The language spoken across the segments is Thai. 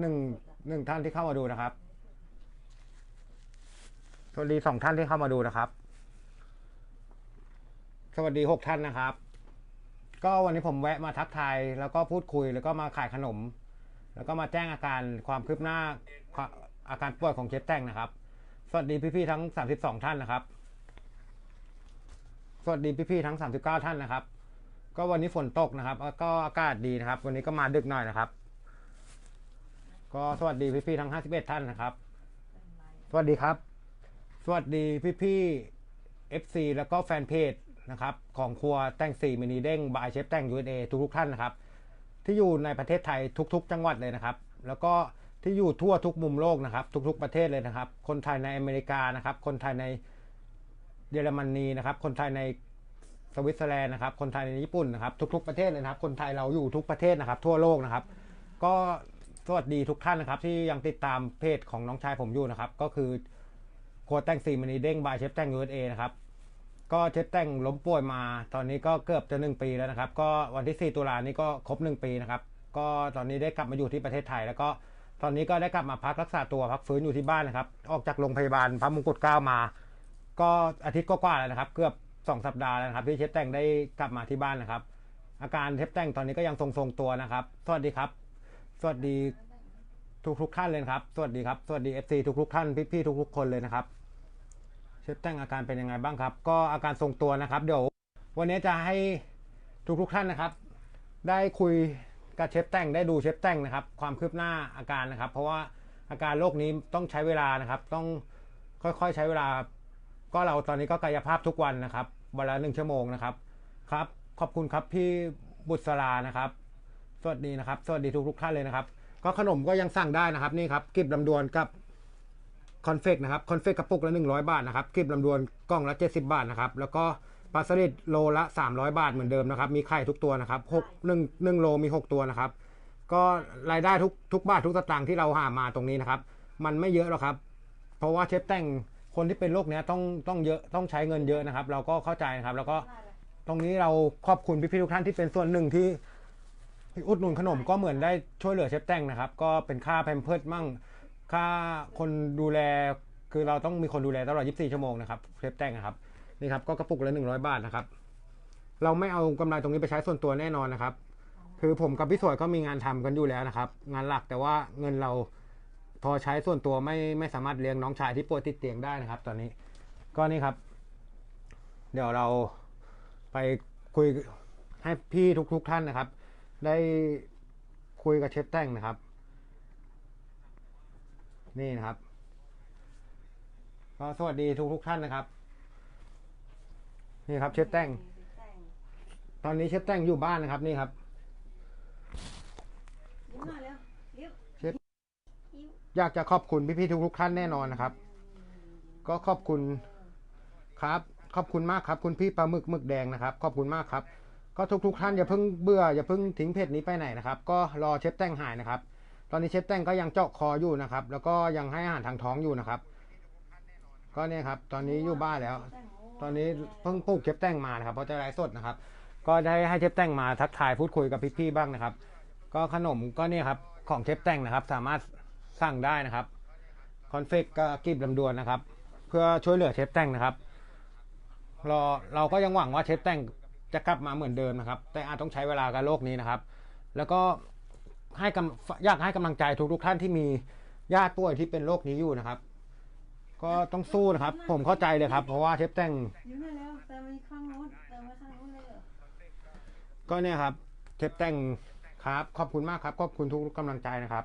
หนึ่งหนึ่งท่านที่เข้ามาดูนะครับสวัสดีสองท่านที่เข้ามาดูนะครับ สวัสดีหกท่านนะครับ ก็วันนี้ผมแวะมาทักทายแล้วก็พูดคุยแล้วก็มาขายขนม แล้วก็มาแจ้งอาการความคืบหน้าอาการป่วยของเชฟแตงนะครับ สวัสดีพี่ๆทั้งสามสิบสองท่านนะครับ สวัสดีพี่ๆทั้งสามสิบเก้าท่านนะครับ ก็วันนี้ฝนตกนะครับแล้วก็อากาศดีนะครับ วันนี้ก็มาดึกหน่อยนะครับ ก็สวัสดีพี่ๆทั้ง 51 ท่านนะครับ สวัสดีครับ สวัสดีพี่ๆ FC แล้วก็แฟนเพจนะครับ ของครัวแต่งสีมินิเด้งบายเชฟแต่ง USA ทุกๆท่านนะครับ ที่อยู่ในประเทศไทยทุก ๆ จังหวัดเลยนะครับ แล้วก็ที่อยู่ทั่วทุกมุมโลกนะครับ ทุก ๆประเทศเลยนะครับ คนไทยในอเมริกานะครับ คนไทยในเยอรมนีนะครับ คนไทยในสวิตเซอร์แลนด์นะครับ คนไทยในญี่ปุ่นนะครับ ทุก ๆ ประเทศเลยนะครับ คนไทยเราอยู่ทุกประเทศนะครับ ทั่วโลกนะครับ ก็ สวัสดีทุกท่านนะครับ ที่ยังติดตามเพจของน้องชายผมอยู่นะครับ ก็คือโคแต่งสีมันนีเด้งบายเชฟแต่ง USA นะครับ ก็เชฟแต่งล้มป่วยมา ตอนนี้ก็เกือบจะหนึ่งปีแล้วนะครับ ก็วันที่ 4 ตุลานี้ก็ครบหนึ่งปีนะครับ ก็ตอนนี้ได้กลับมาอยู่ที่ประเทศไทย แล้วก็ตอนนี้ก็ได้กลับมาพักรักษาตัวพักฟื้นอยู่ที่บ้านนะครับ ออกจากโรงพยาบาลพระมงกุฎเกล้ามา ก็อาทิตย์ก็กว่าๆแล้วนะครับ เกือบสองสัปดาห์แล้วนะครับ ที่เชฟแต่งได้กลับมาที่บ้านนะครับ อาการเชฟแต่งตอนนี้ก็ยังทรงๆตัวนะครับ สวัสดีครับ สวัสดีทุกทุกๆท่านเลยครับ สวัสดีครับ สวัสดี FC ทุกทุกๆท่านพี่ๆทุกๆคนเลยนะครับ เชฟแต่งอาการเป็นยังไงบ้างครับ ก็อาการทรงตัวนะครับ เดี๋ยว วันนี้จะให้ทุกๆท่านนะครับ ได้คุยกับเชฟแต่งได้ดูเชฟแต่งนะครับ ความคืบหน้าอาการนะครับ เพราะว่าอาการโรคนี้ต้องใช้เวลานะครับ ต้องค่อยๆใช้เวลา ก็เราตอนนี้ก็กายภาพทุกวันนะครับวันละหนึ่งชั่วโมงนะครับ ครับ ขอบคุณครับพี่บุษรานะครับ วัสดีนะครับ สวัสดีทุกทุกท่านเลยนะครับ ก็ขนมก็ยังสั่งได้นะครับนี่ครับกลิบลำดวนกับคอนเฟกนะครับคอนเฟกกระปุกละ100 บาทนะครับกลิบลำดวนกล่องละ 70 บาทนะครับ แล้วก็ปลาสลิดโลละ 300 บาทเหมือนเดิมนะครับ มีไข่ทุกตัวนะครับหกหนึ่งหนึ่งโลมี 6 ตัวนะครับ ก็รายได้ทุกทุกบาททุกสตางค์ที่เราหามาตรงนี้นะครับ มันไม่เยอะหรอกครับ เพราะว่าเชฟแต่งคนที่เป็นโรคเนี้ยต้องต้องเยอะต้องใช้เงินเยอะนะครับ เราก็เข้าใจนะครับ แล้วก็ตรงนี้เราขอบคุณพี่ๆทุกท่านที่เป็นส่วนหนึ่งที่ อุดหนุนขนมก็เหมือนได้ช่วยเหลือเชฟแตงนะครับ ก็เป็นค่าแพมเพิร์ดมั่ง ค่าคนดูแลคือเราต้องมีคนดูแลตลอด 24 ชั่วโมงนะครับเชฟแตงนะครับนี่ครับก็กระปุกละ 100 บาทนะครับ เราไม่เอากำไรตรงนี้ไปใช้ส่วนตัวแน่นอนนะครับ คือผมกับพี่สวยก็มีงานทำกันอยู่แล้วนะครับ งานหลักแต่ว่าเงินเราพอใช้ส่วนตัวไม่ไม่สามารถเลี้ยงน้องชายที่ป่วยติดเตียงได้นะครับ ตอนนี้ก็นี่ครับ เดี๋ยวเราไปคุยให้พี่ทุกๆท่านนะครับ ได้คุยกับเชฟแต่งนะครับ นี่นะครับก็สวัสดีทุกๆท่านนะครับ นี่ครับ เชฟแต่งตอนนี้เชฟแต่งอยู่บ้านนะครับ นี่ครับยิ้มหน่อยเร็วยิ้มเชฟยิ้มอยากจะขอบคุณพี่ๆทุกๆท่านแน่นอนนะครับ ก็ขอบคุณครับ ขอบคุณมากครับ คุณพี่ปลาหมึกหมึกแดงนะครับ ขอบคุณมากครับ ก็ทุกๆท่านอย่าเพิ่งเบื่ออย่าเพิ่งทิ้งเพจนี้ไปไหนนะครับก็รอเชฟแต่งหายนะครับ ตอนนี้เชฟแต่งก็ยังเจาะคออยู่นะครับ แล้วก็ยังให้อาหารทางท้องอยู่นะครับ ก็เนี่ยครับ ตอนนี้อยู่บ้านแล้ว ตอนนี้เพิ่งปลูกเชฟแต่งมานะครับเพราะจะไลฟ์สดนะครับ ก็ได้ให้เชฟแต่งมาทักทายพูดคุยกับพี่ๆบ้างนะครับ ก็ขนมก็เนี่ยครับของเชฟแต่งนะครับ สามารถสั่งได้นะครับคอนเฟกก็กลีบลำดวนนะครับ เพื่อช่วยเหลือเชฟแต่งนะครับรอเราก็ยังหวังว่าเชฟแต่ง จะกลับมาเหมือนเดิมนะครับ แต่อาจต้องใช้เวลากับโรคนี้นะครับ แล้วก็ให้กำอยากให้กำลังใจทุกๆท่านที่มีญาติป่วยที่เป็นโรคนี้อยู่นะครับ ก็ต้องสู้นะครับ ผมเข้าใจเลยครับ เพราะว่าเชฟแต่งยิ้มหน่อยเร็วเติมไปข้างโน้นเติมไปข้างโน้นเลยเหรอก็เนี่ยครับเชฟแต่งครับ ขอบคุณมากครับ ขอบคุณทุกกำลังใจนะครับ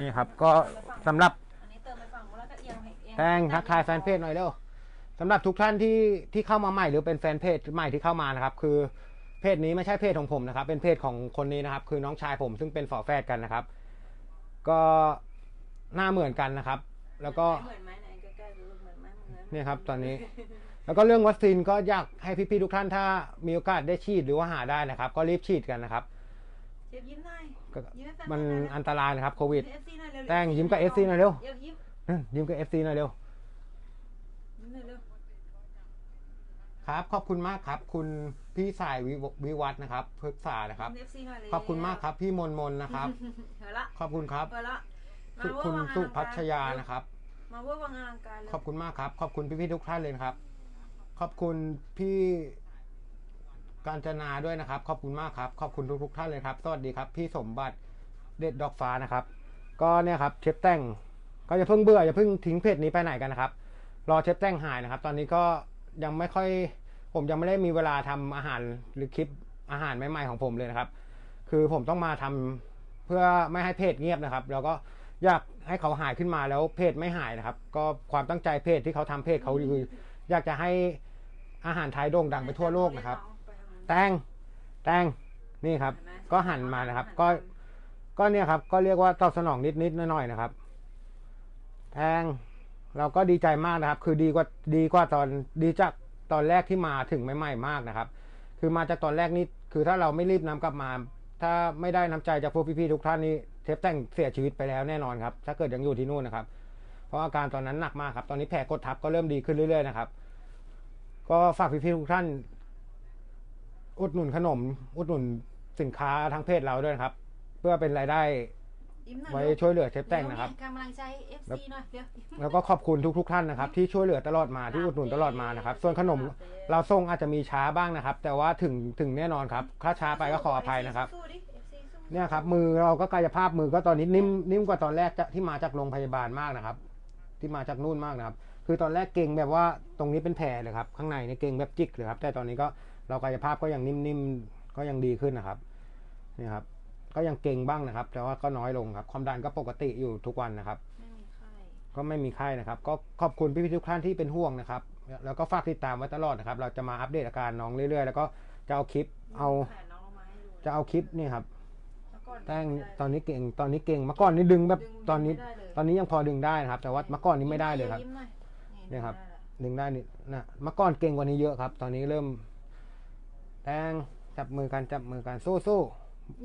นี่ครับ ก็สำหรับอันนี้เติมไปฝั่งโน้นแล้วก็เอียงให้เอียงแตงทักทายแฟนเพจหน่อยเร็ว สำหรับทุกท่านที่ที่เข้ามาใหม่หรือเป็นแฟนเพจใหม่ที่เข้ามานะครับ คือเพจนี้ไม่ใช่เพจของผมนะครับ เป็นเพจของคนนี้นะครับ คือน้องชายผมซึ่งเป็นฝอแฝดกันนะครับ ก็หน้าเหมือนกันนะครับ แล้วก็เหมือนไหมไหนใกล้ๆดูเหมือนไหมเหมือนเนี่ยครับ ตอนนี้ แล้วก็เรื่องวัคซีนก็อยากให้พี่ๆทุกท่านถ้ามีโอกาสได้ฉีดหรือว่าหาได้นะครับ ก็รีบฉีดกันนะครับเจ็บยิ้มหน่อยก็ยิ้มให้แฟนมันหอยะอันตรายนะครับโควิด เอฟซีหน่อยเร็วแตงยิ้มกับ FC หน่อยเร็วเดี๋ยวยิ้มอืมยิ้มกับเอฟซีหน่อยเร็ว ยิ้มหน่อยเร็ว ครับขอบคุณมากครับ คุณพี่สายวิววิวัฒน์นะครับพฤกษานะครับ เอฟซีหน่อยเลยขอบคุณมากครับพี่มนมนนะครับ เฮ้ยละขอบคุณครับเฮ้ยละมาสุเวอร์คุณวังอสุลังกรพัชยานะครับ มาเวอร์วังอลังการเลยขอบคุณมากครับ ขอบคุณพี่ๆทุกท่านเลยนะครับ ขอบคุณพี่การจนาด้วยนะครับ ขอบคุณมากครับ ขอบคุณทุกๆท่านเลยครับ สวัสดีครับ พี่สมบัติเด็ดดอกฟ้านะครับ ก็เนี่ยครับเชฟแต่งก็อย่าเพิ่งเบื่ออย่าเพิ่งทิ้งเพจนี้ไปไหนกันนะครับ รอเชฟแต่งหายนะครับ ตอนนี้ก็ ยังไม่ค่อย ผมยังไม่ได้มีเวลาทำอาหารหรือคลิปอาหารใหม่ๆของผมเลยนะครับ คือผมต้องมาทำเพื่อไม่ให้เพจเงียบนะครับ แล้วก็อยากให้เขาหายขึ้นมาแล้วเพจไม่หายนะครับ ก็ความตั้งใจเพจที่เขาทำเพจเขาคืออยากจะให้อาหารไทยโด่งดังไปทั่วโลกนะครับ แตงแตงนี่ครับ ก็หั่นมานะครับ ก็ก็เนี่ยครับ ก็เรียกว่าตอบสนองนิดๆหน่อยๆนะครับแทง เราก็ดีใจมากนะครับ คือดีกว่าดีกว่าตอนดีจากตอนแรกที่มาถึงใหม่ๆมากนะครับ คือมาจากตอนแรกนี่คือถ้าเราไม่รีบนำกลับมา ถ้าไม่ได้น้ำใจจากพวกพี่ๆทุกท่านนี่เทปแต่งเสียชีวิตไปแล้วแน่นอนครับ ถ้าเกิดยังอยู่ที่นู่นนะครับ เพราะอาการตอนนั้นหนักมากครับ ตอนนี้แผลกดทับก็เริ่มดีขึ้นเรื่อยๆนะครับ ก็ฝากพี่ๆทุกท่าน อุดหนุนขนม อุดหนุนสินค้าทางเพจเราด้วยนะครับ เพื่อเป็นรายได้ ยิ้มหน่อยไว้ลูกช่วยเหลือเทปแต่งนะครับเดี๋ยวกำลังใจเอฟซีหน่อยเดี๋ยวแล้วก็ขอบคุณทุก ๆ ท่านนะครับ ที่ช่วยเหลือตลอดมาที่อุดหนุนตลอดมานะครับ ส่วนขนมเราส่งอาจจะมีช้าบ้างนะครับ แต่ว่าถึงถึงแน่นอนครับถ้าช้าไปก็ขออภัยนะครับ สู้ดิ FC สู้เนี่ยครับมือเราก็กายภาพมือก็ตอนนี้นิ่มนิ่มกว่าตอนแรกจะที่มาจากโรงพยาบาลมากนะครับ ที่มาจากนู่นมากนะครับ คือตอนแรกเก่งแบบว่าตรงนี้เป็นแผลเลยครับข้างในเนี่ยเก่งแบบจิกเลยครับ แต่ตอนนี้ก็เรากายภาพก็ยังนิ่มๆก็ยังดีขึ้นนะครับนี่ครับ ก็ยังเก่งบ้างนะครับ แต่ว่าก็น้อยลงครับ ความดันก็ปกติอยู่ทุกวันนะครับไม่มีไข้ก็ไม่มีไข้นะครับ ก็ขอบคุณพี่ๆทุกท่านที่เป็นห่วงนะครับ แล้วก็ฝากติดตามไว้ตลอดนะครับ เราจะมาอัปเดตอาการน้องเรื่อยๆ แล้วก็จะเอาคลิป เอาแผลน้องลงมาให้ดูจะเอาคลิปนี่ครับแล้วก่อนแต้งไม่ได้ตอนนี้เก่ง ตอนนี้เก่ง เมื่อก่อนนี่ดึงแบบดึงตอนนี้ไม่ได้เลยตอนนี้ยังพอดึงได้นะครับ แต่ว่าเมื่อก่อนนี้ไม่ได้เลยครับมหน่อยเนี่ยครับได้ละดึงได้นี่นะเมื่อก่อนเก่งกว่านี้เยอะครับ ตอนนี้เริ่มแตงจับมือกัน จับมือกัน สู้สู้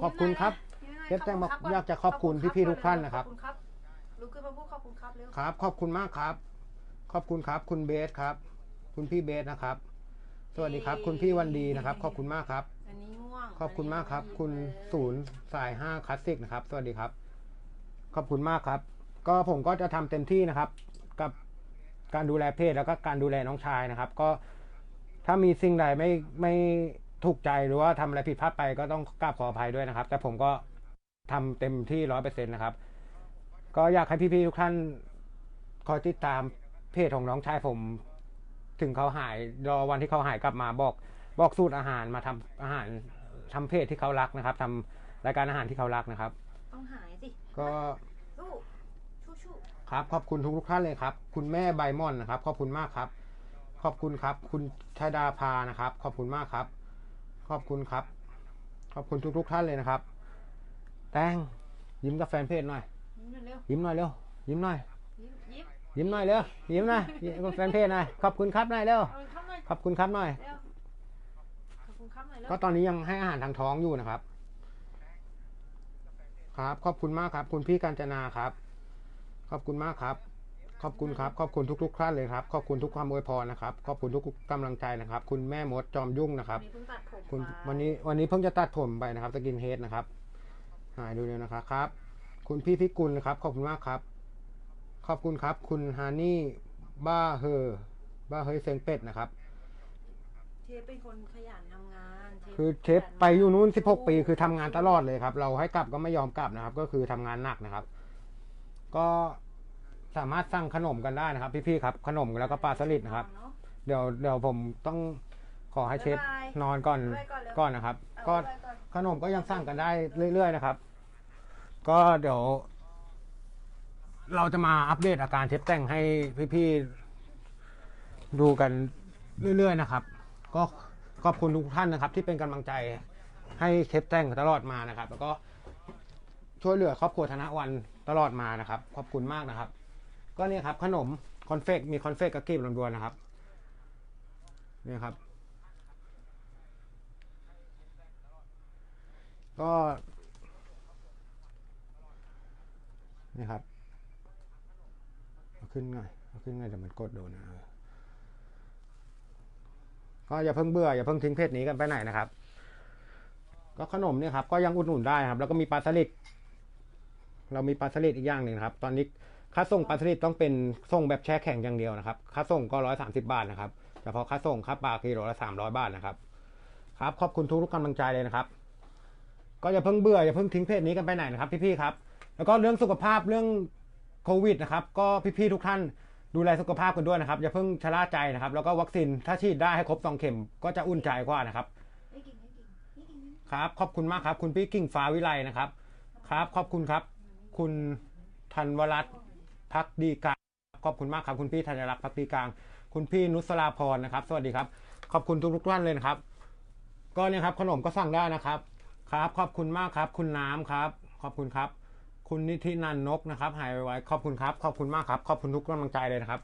ขอบคุณครับยิ้มหน่เชฟแต้งบอกขบคุณอยากจะขอบคุณพี่ๆทุกท่านนะครับขอบคุณครับลุกขึ้นมาพูดขอบคุณครับเร็วครับ ขอบคุณมากครับ ขอบคุณครับ คุณเบสครับ คุณพี่เบสนะครับ สวัสดีครับ คุณพี่วันดีนะครับ ขอบคุณมากครับอันนี้ง่วงขอบคุณมากครับอันนี้คุณยิ้มเลยศูนย์สายห้าคลาสสิกนะครับ สวัสดีครับ ขอบคุณมากครับ ก็ผมก็จะทำเต็มที่นะครับ กับการดูแลเพศแล้วก็การดูแลน้องชายนะครับ ก็ถ้ามีสิ่งใดไม่ไม่ ถูกใจหรือว่าทำอะไรผิดพลาดไปก็ต้องกราบขออภัยด้วยนะครับ แต่ผมก็ทำเต็มที่ร้อยเปอร์เซ็นต์นะครับ ก็อยากให้พี่ๆทุกท่านคอยติดตามเพจของน้องชายผม ถึงเขาหายรอวันที่เขาหายกลับมาบอก บอกสูตรอาหารมาทำอาหารทำเพจที่เขารักนะครับทำรายการอาหารที่เขารักนะครับ ต้องหายสิ ก็สู้ชู้ชู้ครับ ขอบคุณทุกๆท่านเลยครับ คุณแม่ใบมอนนะครับ ขอบคุณมากครับ ขอบคุณครับ คุณชาดาภานะครับ ขอบคุณมากครับ ขอบคุณครับ ขอบคุณทุก ๆ ท่านเลยนะครับ แตงยิ้มกับแฟนเพจหน่อยยิ้มเร็วยิ้มหน่อยเร็ว ยิ้มหน่อย ๆยิ้มยิ้มยิ้มหน่อยเร็ว ยิ้มหน่อยยิ้มกับแฟนเพจหน่อย ขอบคุณครับหน่อยเร็ว เอาคำหน่อยขอบคุณครับหน่อย เร็วขอบคุณครับหน่อยเร็วก็ตอนนี้ยังให้อาหารทางท้องอยู่นะครับ ครับ ขอบคุณมากครับ คุณพี่กัญจนาครับ ขอบคุณมากครับ ขอบคุณครับขอบคุณทุกๆท่านเลยครับขอบคุณทุกความอวยพรนะครับขอบคุณทุกกำลังใจนะครับ คุณแม่มดจอมยุ่งนะครับวันนี้เพิ่งตัดผมคุณมาวันนี้วันนี้เพิ่งจะตัดผมไปนะครับสกินเฮดนะครับ หายดูเลยนะครับครับ คุณพี่พิกุลนะครับ ขอบคุณมากครับ ขอบคุณครับ คุณฮานี่บ้าเฮอบ้าเฮยเซงเป็ดนะครับเชฟเป็นคนขยันทำงานชฟคือเชฟไปอยู่นู้น 16 ปี คือทำงานตลอดเลยครับ เราให้กลับก็ไม่ยอมกลับนะครับ ก็คือทำงานหนักนะครับ ก็ สามารถสั่งขนมกันได้นะครับ พี่ๆครับ ขนมแล้วก็ปลาสลิดนะครับเนาะเดี๋ยวเดี๋ยวผมต้องขอให้เชฟบ๊ายบายนอนก่อนบ๊ายบายก่อนเร็ว ก่อนนะครับ เอาก็ไว้ก่อนขนมก็ยังสั่งกันได้เรื่อย ๆ นะครับ ก็เดี๋ยว เราจะมาอัปเดตอาการเชฟแต่งให้พี่ๆดูกันเรื่อย ๆ นะครับ ก็ขอบคุณทุกท่านนะครับ ที่เป็นกำลังใจให้เชฟแต่งตลอดมานะครับ แล้วก็ช่วยเหลือครอบครัวธนวันตลอดมานะครับ ขอบคุณมากนะครับ ก็เนี่ยครับขนมคอนเฟกมีคอนเฟกกับกีบลำดวนนะครับนี่ครับ ก็นี่ครับเอาขึ้นหน่อยเอาขึ้นหน่อยเดี๋ยวมันกดโดนนะก็อย่าเพิ่งเบื่ออย่าเพิ่งทิ้งเพจนี้กันไปไหนนะครับ ก็ขนมเนี่ยครับก็ยังอุดหนุนได้ครับ แล้วก็มีปลาสลิดเรามีปลาสลิดอีกอย่างหนึ่งครับ ตอนนี้ ค่าส่งปลาสลิดต้องเป็นส่งแบบแช่แข็งอย่างเดียวนะครับ ค่าส่งก็ร้อยสามสิบาทนะครับเฉพาะค่าส่งค่าปลากิโลละสามร้อยบาทนะครับ ครับ ขอบคุณทุกๆกกำลังใจเลยนะครับ ก็อย่าเพิ่งเบื่ออย่าเพิ่งทิ้งเพจนี้กันไปไหนนะครับพี่ๆครับ แล้วก็เรื่องสุขภาพเรื่องโควิดนะครับ ก็พี่ๆทุกท่านดูแลสุขภาพกันด้วยนะครับ อย่าเพิ่งชะล่าใจนะครับ แล้วก็วัคซีนถ้าฉีดได้ให้ครบสองเข็มก็จะอุ่นใจกว่านะครับครับขอบคุณมากครับ คุณพี่กิ่งฟ้าวิไลนะครับ ครับ ขอบคุณครับ คุณธันวรัตน์ พักดีกลางขอบคุณมากครับคุณพี่ธัญรักษ์พักดีกลาง คุณพี่นุสราพรนะครับ สวัสดีครับ ขอบคุณทุกๆท่านเลยนะครับ ก็เนี่ยครับขนมก็สั่งได้นะครับ ครับ ขอบคุณมากครับ คุณน้ำครับ ขอบคุณครับ คุณนิธินันนกนะครับหายไวๆขอบคุณครับ ขอบคุณมากครับ ขอบคุณทุกกำลังใจเลยนะครับ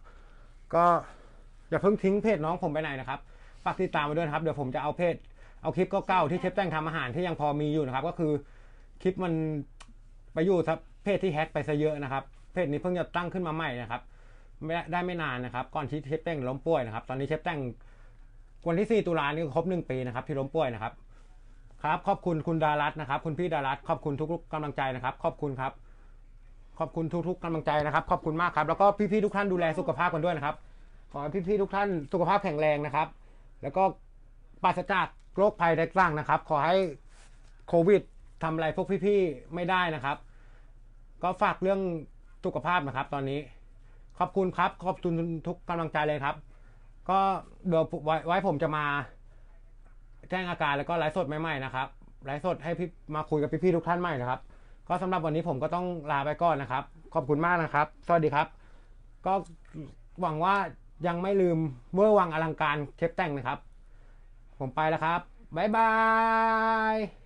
ก็อย่าเพิ่งทิ้งเพจน้องผมไปไหนนะครับฝากติดตามมาด้วยครับเดี๋ยวผมจะเอาเพจเอาคลิปเก่าๆที่เชฟแต่งทำอาหารที่ยังพอมีอยู่นะครับ ก็คือคลิปมันไปอยู่ทับเพจที่แฮ็กไปซะเยอะนะครับ เพจนี้เพิ่งจะตั้งขึ้นมาใหม่นะครับได้ไม่นานนะครับก่อนที่เชฟแต่งล้มป่วยนะครับ ตอนนี้เชฟแต่งวันที่ 4 ตุลานี่ก็ครบหนึ่งปีนะครับที่ล้มป่วยนะครับ ครับขอบคุณคุณดารัตนะครับ คุณพี่ดารัตขอบคุณทุกๆกำลังใจนะครับ ขอบคุณครับ ขอบคุณทุกๆกำลังใจนะครับ ขอบคุณมากครับ แล้วก็พี่ๆทุกท่านดูแลสุขภาพกันด้วยนะครับ ขอให้พี่ๆทุกท่านสุขภาพแข็งแรงนะครับ แล้วก็ปราศจากโรคภัยต่างนะครับ ขอให้โควิดทำอะไรพวกพี่ๆไม่ได้นะครับ ก็ฝากเรื่อง สุขภาพนะครับ ตอนนี้ ขอบคุณครับ ขอบคุณทุกกำลังใจเลยครับ ก็เดี๋ยวไว้ผมจะมา แจ้งอาการแล้วก็ไลฟ์สดใหม่ๆนะครับไลฟ์สดให้พี่มาคุยกับพี่ๆทุกท่านใหม่นะครับ ก็สำหรับวันนี้ผมก็ต้องลาไปก่อนนะครับ ขอบคุณมากนะครับ สวัสดีครับ ก็หวังว่ายังไม่ลืมเมื่อร์วังอลังการเชฟแต่งนะครับ ผมไปแล้วครับบ๊ายบาย